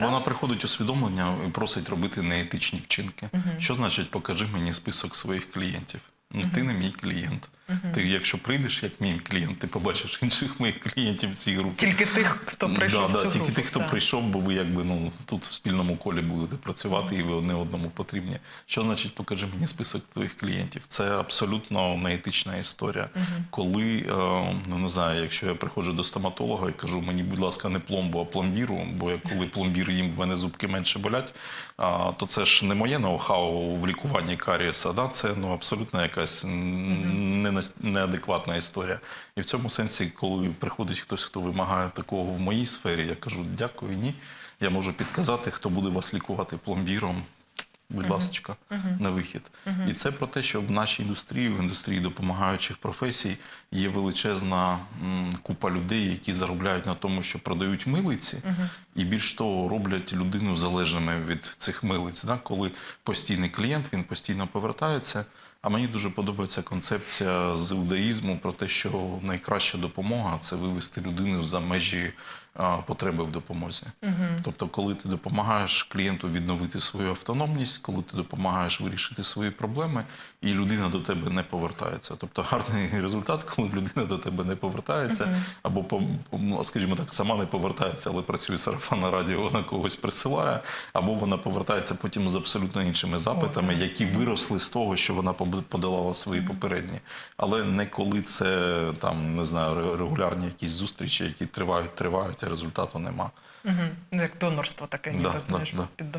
Вона приходить усвідомлення і просить робити неетичні вчинки. Що значить покажи мені список своїх клієнтів? Ну, ти не мій клієнт. Ти, якщо прийдеш як мій клієнт, ти побачиш інших моїх клієнтів в цій групі. Тільки тих, хто прийшов да, в цю тільки групу, тих, хто так. прийшов, бо ви якби ну тут в спільному колі будете працювати, і ви одне одному потрібні. Що значить покажи мені список твоїх клієнтів? Це абсолютно неетична історія. Коли е, ну не знаю, якщо я приходжу до стоматолога і кажу, мені, будь ласка, не пломбу, а пломбіру, бо коли пломбір їм в мене зубки менше болять, то це ж не моє ноу-хау в лікуванні карієса, да? це ну абсолютно якась м, не нас- неадекватна історія. І в цьому сенсі, коли приходить хтось, хто вимагає такого в моїй сфері, я кажу дякую, ні. Я можу підказати, хто буде вас лікувати пломбіром. Будь ласка, на вихід. І це про те, що в нашій індустрії, в індустрії допомагаючих професій, є величезна м, купа людей, які заробляють на тому, що продають милиці, і більш того, роблять людину залежними від цих милиць. Да? Коли постійний клієнт, він постійно повертається. А мені дуже подобається концепція з іудаїзму про те, що найкраща допомога це вивести людину за межі потреби в допомозі. Тобто, коли ти допомагаєш клієнту відновити свою автономність, коли ти допомагаєш вирішити свої проблеми, і людина до тебе не повертається. Тобто гарний результат, коли людина до тебе не повертається, або по- ну, скажімо так, сама не повертається, але працює сарафанна радіо, вона когось присилає, або вона повертається потім з абсолютно іншими запитами, які виросли з того, що вона подолала свої попередні. Але не коли це там не знаю, регулярні якісь зустрічі, які тривають, тривають, результату нема. Угу. Як донорство таке, ніби Да, знаєш, да, да. під